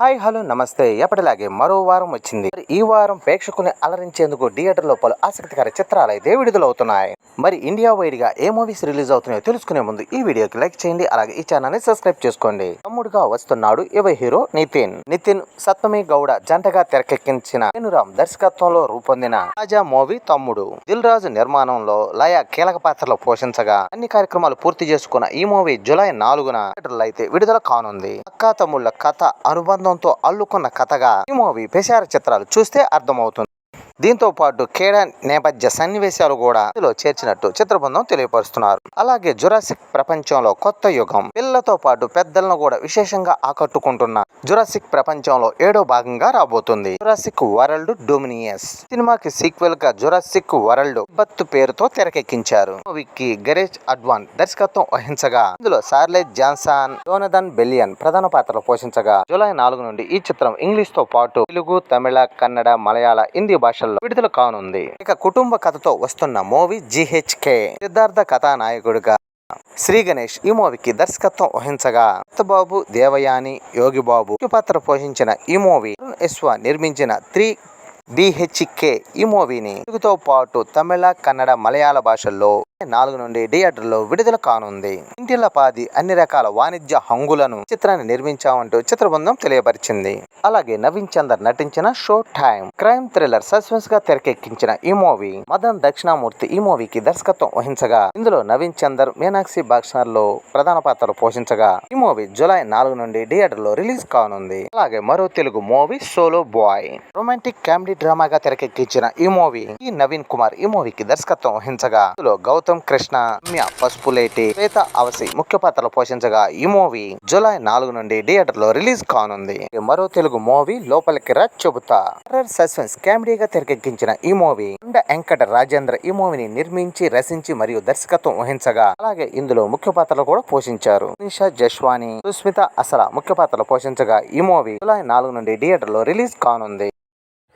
Hi hello నమస్తే. ఎప్పటిలాగే మరో వారం వచ్చింది. ఈ వారం ప్రేక్షకుల్ని అలరించేందుకు థియేటర్లో పలు ఆసక్తికర చిత్రాలు అయితే విడుదలవుతున్నాయి. మరి ఇండియా వైడ్గా ఏ మూవీస్ రిలీజ్ అవుతున్నాయో తెలుసుకునే ముందు ఈ వీడియోకి లైక్ చేయండి అలాగే ఈ ఛానల్ని సబ్స్క్రైబ్ చేసుకోండి. తమ్ముడుగా వస్తున్నాడు యువ హీరో నితిన్. నితిన్ సప్తమి గౌడ జంటగా తెరకెక్కించిన వేణురామ్ దర్శకత్వంలో రూపొందిన తాజా మూవీ తమ్ముడు. దిల్ రాజు నిర్మాణంలో లయ కీలక పాత్రలో పోషించగా అన్ని కార్యక్రమాలు పూర్తి చేసుకున్న ఈ మూవీ జూలై నాలుగున థియేటర్లు అయితే విడుదల కానుంది. అక్కా తమ్ముళ్ళ కథ అనుబంధంతో అల్లుకున్న కథగా ఈ మూవీ పెసార చిత్రాలు చూస్తే అర్థమవుతుంది. దీంతో పాటు కేడా నేపథ్య సన్నివేశాలు కూడా ఇందులో చేర్చినట్టు చిత్రబృందం తెలియపరుస్తున్నారు. అలాగే జురాసిక్ ప్రపంచంలో కొత్త యుగం. పిల్లలతో పాటు పెద్దలను కూడా విశేషంగా ఆకట్టుకుంటున్న జురాసిక్ ప్రపంచంలో ఏడో భాగంగా రాబోతుంది. జురాసిక్ వరల్డ్ డొమినియస్ సినిమాకి సీక్వెల్గా జురాసిక్ వరల్డ్ బత్తు పేరుతో తెరకెక్కించారు. మూవీకి గరేజ్ అడ్వాన్ దర్శకత్వం వహించగా ఇందులో సార్లెట్ జాన్సన్ జోనదన్ బెలియన్ ప్రధాన పాత్రలు పోషించగా జూలై నాలుగు నుండి ఈ చిత్రం ఇంగ్లీష్తో పాటు తెలుగు తమిళ కన్నడ మలయాళ హిందీ భాష విడుదల కానుంది. ఇక కుటుంబ కథతో వస్తున్న మూవీ జిహెచ్కే. సిద్ధార్థ కథానాయకుడిగా శ్రీ గణేష్ ఈ మూవీకి దర్శకత్వం వహించగా బాబు దేవయాని యోగి బాబు పాత్ర పోషించిన ఈ మూవీ అరుణ్ ఎస్వా నిర్మించిన త్రీ డిహెచ్కే ఈ మూవీని తెలుగుతో పాటు తమిళ కన్నడ మలయాళ భాషల్లో నాలుగు నుండి థియేటర్లో విడుదల కానుంది. ఇంటిల పాది అన్ని రకాల వాణిజ్య హంగులను చిత్రాన్ని నిర్మించామంటూ చిత్రబృందం తెలియపరిచింది. అలాగే నవీన్ చందర్ నటించిన షో టైం క్రైమ్ థ్రిల్లర్ సస్పెన్స్గా తెరకెక్కించిన ఈ మూవీ మదన్ దక్షిణామూర్తి ఈ మూవీకి దర్శకత్వం వహించగా ఇందులో నవీన్ చందర్ మీనాక్షి బాక్స్నర్లో ప్రధాన పాత్రలు పోషించగా ఈ మూవీ జులై నాలుగు నుండి థియేటర్లో రిలీజ్ కానుంది. అలాగే మరో Telugu movie solo boy romantic comedy డ్రామాగా తెరకెక్కించిన ఈ మూవీ ఈ నవీన్ కుమార్ ఈ మూవీకి దర్శకత్వం వహించగా ఇందులో గౌతమ్ కృష్ణ. పసుపులేటి శ్వేత అవసి ముఖ్య పాత్రలు పోషించగా ఈ మూవీ జూలై నాలుగు నుండి థియేటర్లో రిలీజ్ కానుంది. మరో తెలుగు మూవీ లోపలికి రా చెబుతా. హర్రర్ సస్పెన్స్ కామెడీగా తెరకెక్కించిన ఈ మూవీ కొండ వెంకట రాజేంద్ర ఈ మూవీని నిర్మించి రచించి మరియు దర్శకత్వం వహించగా అలాగే ఇందులో ముఖ్య పాత్రలు కూడా పోషించారు. నిషా జశ్వాని సుస్మిత అసల ముఖ్య పాత్రలు పోషించగా ఈ మూవీ జూలై నాలుగు నుండి థియేటర్లో రిలీజ్ కానుంది.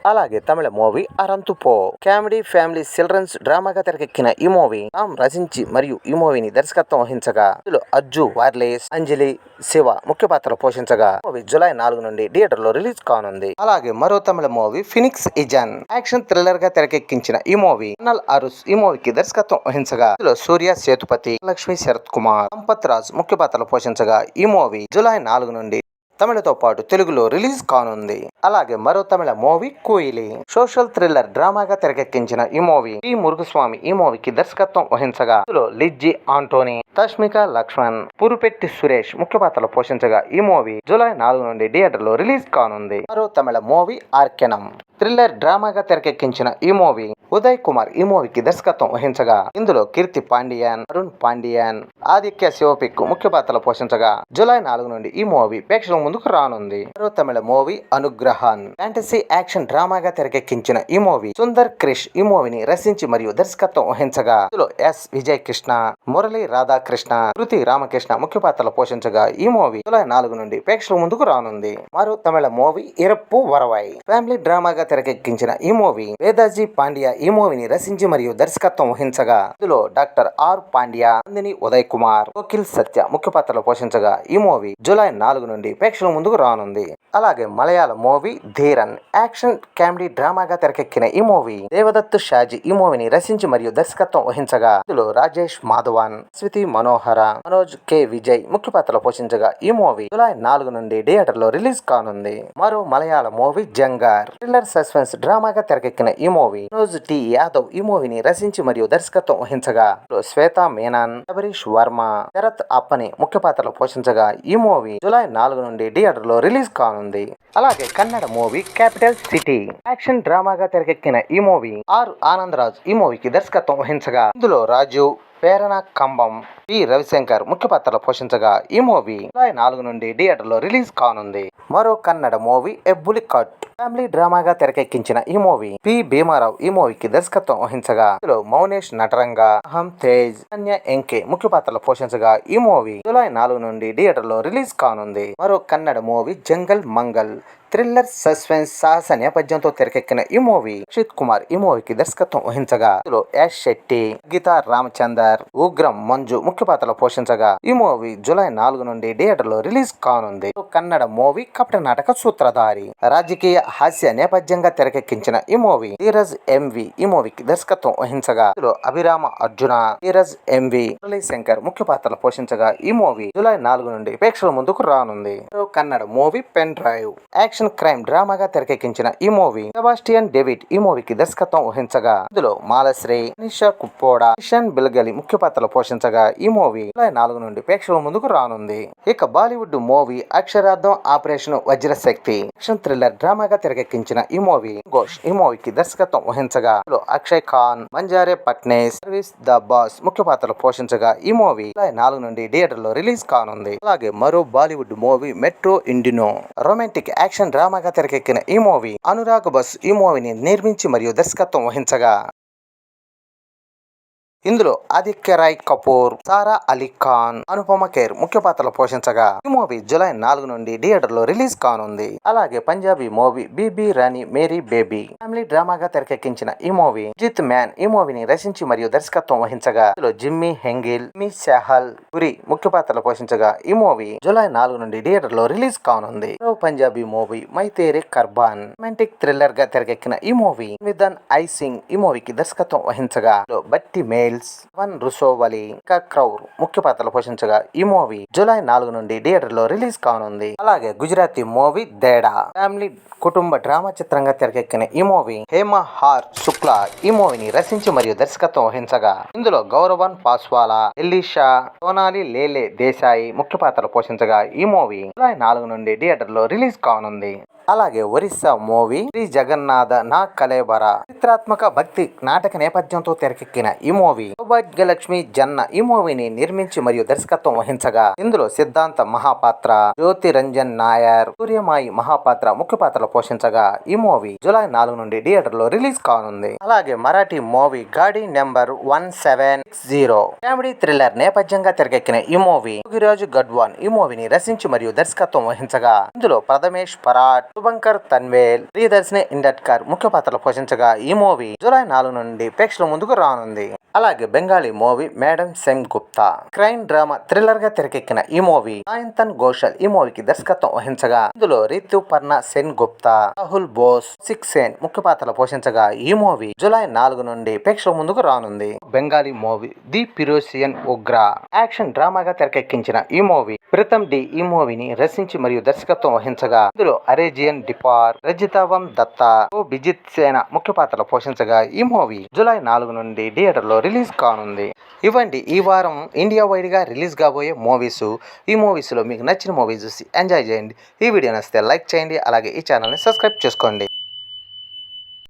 అలాగే తమిళ మూవీ అరంతు పో. కామెడీ ఫ్యామిలీ చిల్డ్రన్స్ డ్రామాగా తెరకెక్కిన ఈ మూవీ రామ్ రచించి మరియు ఈ మూవీని దర్శకత్వం వహించగా ఇందులో అజ్జు వార్లేస్ అంజలి శివ ముఖ్య పాత్రలు పోషించగా మూవీ జులై నాలుగు నుండి థియేటర్లో రిలీజ్ కానుంది. అలాగే మరో తమిళ మూవీ ఫినిక్స్ ఇజన్ యాక్షన్ థ్రిల్లర్గా తెరకెక్కించిన ఈ మూవీ అనల్ అరుస్ ఈ మూవీకి దర్శకత్వం వహించగా ఇందులో సూర్య సేతుపతి లక్ష్మీ శరత్ కుమార్ సంపత్ రాజ్ ముఖ్య పాత్రలు పోషించగా ఈ మూవీ జులై నాలుగు నుండి తమిళతో పాటు తెలుగులో రిలీజ్ కానుంది. అలాగే మరో Tamil movie Koyili. Social thriller డ్రామాగా తెరకెక్కించిన ఈ మూవీ పి మురుగుస్వామి ఈ మూవీకి దర్శకత్వం వహించగా ఇందులో లిజ్జి ఆంటోనీ తష్మిక లక్ష్మణ్ పురుపెట్టి సురేష్ ముఖ్య పాత్రలు పోషించగా ఈ మూవీ జూలై నాలుగు నుండి థియేటర్లో రిలీజ్ కానుంది. మరో తమిళ మూవీ ఆర్కెనం. థ్రిల్లర్ డ్రామాగా తెరకెక్కించిన ఈ మూవీ ఉదయ్ కుమార్ ఈ మూవీకి దర్శకత్వం వహించగా ఇందులో కీర్తి పాండియన్ అరుణ్ పాండియన్ ఆదిత్య శివపిక్ ముఖ్య పాత్రలు పోషించగా జూలై నాలుగు నుండి ఈ మూవీ ప్రేక్షకుల ముందుకు రానుంది. మరో Tamil movie Anugrahan. Fantasy action డ్రామాగా తెరకెక్కించిన ఈ మూవీ సుందర్ క్రిష్ ఈ మూవీని రచించి మరియు దర్శకత్వం వహించగా ఇందులో ఎస్. విజయ్ కృష్ణ మురళి రాధాకృష్ణ కృతి రామకృష్ణ ముఖ్య పాత్రలు పోషించగా ఈ మూవీ జూలై నాలుగు నుండి ప్రేక్షకుల ముందుకు రానుంది. మరో తమిళ మూవీ ఇరప్పు వరవాయి ఫ్యామిలీ డ్రామాగా తెరకెక్కించిన ఈ మూవీ వేదాజీ పాండ్యా ఈ మూవీని రచించి మరియు దర్శకత్వం వహించగా ఇందులో డాక్టర్ ఆర్. పాండ్యా నందిని ఉదయ్ కుమార్ కోకిల్ సత్య ముఖ్య పాత్రలు పోషించగా ఈ మూవీ జూలై నాలుగు నుండి ప్రేక్షకుల ముందుకు రానుంది. అలాగే Malayalam movie Dheeran. Action comedy డ్రామాగా తెరకెక్కిన ఈ మూవీ దేవదత్తు షాజీ ఈ మూవీని రచించి మరియు దర్శకత్వం వహించగా ఇందులో రాజేష్ మాధవన్ స్వితి మనోహర మనోజ్ కె. విజయ్ ముఖ్య పాత్రలు పోషించగా ఈ మూవీ జూలై నాలుగు నుండి థియేటర్లో రిలీజ్ కానుంది. మరో Malayalam movie Jangar. Thriller suspense డ్రామాగా తెరకెక్కిన ఈ మూవీ మనోజ్ టి. యాదవ్ ఈ మూవీని రచించి మరియు దర్శకత్వం వహించగా శ్వేత మేనన్ శబరీష్ వర్మ శరత్ అప్పని ముఖ్య పాత్రలు పోషించగా ఈ మూవీ జూలై నాలుగు నుండి థియేటర్ థియేటర్లో రిలీజ్ కానుంది. అలాగే Kannada movie capital city. Action డ్రామాగా తెరకెక్కిన ఈ మూవీ ఆర్ ఆనందరాజ్ ఈ మూవీకి దర్శకత్వం వహించగా ఇందులో రాజు ప్రేరణ కంబం పి రవిశంకర్ ముఖ్య పాత్రలు పోషించగా ఈ మూవీ జూలై నాలుగు నుండి థియేటర్లో రిలీజ్ కానుంది. మరో Kannada movie Ebbuli cut family డ్రామాగా తెరకెక్కించిన ఈ మూవీ పి భీమారావు ఈ మూవీకి దర్శకత్వం వహించగా ఇందులో మౌనేష్ నటరంగా అహం తేజ్ అన్య ఎంకే ముఖ్య పాత్రలు పోషించగా ఈ మూవీ జూలై నాలుగు నుండి థియేటర్లో రిలీజ్ కానుంది. మరో Kannada movie jungle Mangal. Thriller suspense సాహస నేపథ్యంతో తెరకెక్కిన ఈ మూవీ అక్షిత్ కుమార్ ఈ మూవీకి దర్శకత్వం వహించగా ఇందులో యాష్ శెట్టి గీతా రామచందర్ ఉగ్రం మంజు ముఖ్య ముఖ్య పాత్రలు పోషించగా ఈ మూవీ జూలై నాలుగు నుండి థియేటర్లో రిలీజ్ కానుంది. కన్నడ మూవీ కపట నాటక సూత్రధారి. రాజకీయ హాస్య నేపథ్యంగా తెరకెక్కించిన ఈ మూవీ ధీరజ్ ఎంవి ఈ మూవీకి దర్శకత్వం వహించగా అభిరామ అర్జున ధీరజ్ ఎంవి మురళీ శంకర్ ముఖ్య పాత్రలు పోషించగా ఈ మూవీ జూలై నాలుగు నుండి ప్రేక్షకుల ముందుకు రానుంది. Kannada movie pen drive. Action crime డ్రామాగా తెరకెక్కించిన ఈ మూవీ సెబాస్టియన్ డేవిడ్ ఈ మూవీకి దర్శకత్వం వహించగా ఇందులో మాలశ్రీ నిషా కుప్పోడా కిషన్ బిల్గలి ముఖ్య పాత్రలు పోషించగా ఈ ఈ మూవీ జూలై నాలుగు నుండి ప్రేక్షకుల ముందుకు రానుంది. ఇక బాలీవుడ్ మూవీ అక్షరార్థం ఆపరేషన్ వజ్రశక్తి. యాక్షన్ థ్రిల్లర్ డ్రామాగా తెరకెక్కించిన ఈ మూవీ ఘోష్ ఈ మూవీకి దర్శకత్వం వహించగా Akshay Khan Manjare Patne service the boss ముఖ్య పాత్రలు పోషించగా ఈ మూవీ జూలై నాలుగు నుండి థియేటర్లో రిలీజ్ కానుంది. అలాగే మరో బాలీవుడ్ మూవీ మెట్రో ఇండినో. రొమాంటిక్ యాక్షన్ డ్రామాగా తెరకెక్కిన ఈ మూవీ అనురాగ్ బస్ ఈ మూవీని నిర్మించి మరియు దర్శకత్వం వహించగా ఇందులో ఆదిత్య రాయ్ కపూర్ సారా అలీ ఖాన్ అనుపమ ఖేర్ ముఖ్య పాత్రలు పోషించగా ఈ మూవీ జూలై నాలుగు నుండి థియేటర్లో రిలీజ్ కానుంది. అలాగే Punjabi movie Bibi Rani Meri baby family డ్రామాగా తెరకెక్కించిన ఈ మూవీ జిత్ మ్యాన్ ఈ మూవీని రచించి మరియు దర్శకత్వం వహించగా ఇందులో జిమ్మీ హెంగిల్ మీ షహల్ పురి ముఖ్య పాత్రలు పోషించగా ఈ మూవీ జూలై నాలుగు నుండి థియేటర్లో రిలీజ్ కానుంది. పంజాబీ మూవీ మై తేరే కర్బాన్ రొమాంటిక్ థ్రిల్లర్గా తెరకెక్కిన ఈ మూవీ విదన్ ఐ సింగ్ ఈ మూవీకి దర్శకత్వం వహించగా బట్టి మేల్ మిల్స్ వన్ రుసోవలి ఇంకా క్రౌర్ ముఖ్య పాత్రలు పోషించగా ఈ మూవీ జూలై నాలుగు నుండి థియేటర్లో రిలీజ్ కానుంది. అలాగే గుజరాతీ మూవీ దేడా ఫ్యామిలీ కుటుంబ డ్రామా చిత్రంగా తెరకెక్కిన ఈ మూవీ హేమ హార్ శుక్లా ఈ మూవీని రచించి మరియు దర్శకత్వం వహించగా ఇందులో గౌరవన్ పాస్వాలా ఎల్లిషా సోనాలి లేలే దేశాయి ముఖ్య పాత్రలు పోషించగా ఈ మూవీ జూలై నాలుగు నుండి థియేటర్లో రిలీజ్ కానుంది. అలాగే ఒరిస్సా మూవీ శ్రీ జగన్నాథ నా కలేబర. చిత్రాత్మక భక్తి నాటక నేపథ్యంతో తెరకెక్కిన ఈ మూవీ సౌభాగ్యలక్ష్మి జన్న ఈ మూవీని నిర్మించి మరియు దర్శకత్వం వహించగా ఇందులో సిద్ధాంత మహాపాత్ర జ్యోతి రంజన్ నాయర్ సూర్యమాయి మహాపాత్ర ముఖ్య పాత్రలు పోషించగా ఈ మూవీ జూలై నాలుగు నుండి థియేటర్లో రిలీజ్ కానుంది. అలాగే Marathi movie Gadi number one seven zero. Comedy thriller నేపథ్యంగా తెరకెక్కిన ఈ మూవీ యోగిరాజు గడ్వాన్ ఈ మూవీని రచించి మరియు దర్శకత్వం వహించగా ఇందులో ప్రథమేష్ పరాట్ శుభంకర్ తన్వేల్ ప్రియదర్శిని ఇండట్కర్ ముఖ్య పాత్రలు పోషించగా ఈ మూవీ జూలై నాలుగు నుండి ప్రేక్షకుల ముందుకు రానుంది. అలాగే Bengali movie madam Sen Gupta. Crime drama థ్రిల్లర్గా తెరకెక్కిన ఈ మూవీ సాయంతన్ ఘోషల్ ఈ మూవీకి దర్శకత్వం వహించగా ఇందులో రితు పర్ణ సెన్ గుప్తా రాహుల్ బోస్ సిక్ సేన్ ముఖ్య పాత్రలు పోషించగా ఈ మూవీ జూలై నాలుగు నుండి ప్రేక్షకుల ముందుకు రానుంది. బెంగాలీ మూవీ ది పిరోసియన్ ఉగ్ర యాక్షన్ డ్రామాగా తెరకెక్కించిన ఈ మూవీ ప్రితం డి ఈ మూవీని రచించి మరియు దర్శకత్వం వహించగా ఇందులో విజయన్ డిపార్ రజితవం దత్తా ఓ బిజిత్ సేన ముఖ్య పాత్రలు పోషించగా ఈ మూవీ జూలై నాలుగు నుండి థియేటర్లో రిలీజ్ కానుంది. ఇవ్వండి ఈ వారం ఇండియా వైడ్గా రిలీజ్ కాబోయే మూవీస్. ఈ మూవీస్లో మీకు నచ్చిన మూవీ చూసి ఎంజాయ్ చేయండి. ఈ వీడియో నచ్చితే లైక్ చేయండి అలాగే ఈ ఛానల్ని సబ్స్క్రైబ్ చేసుకోండి.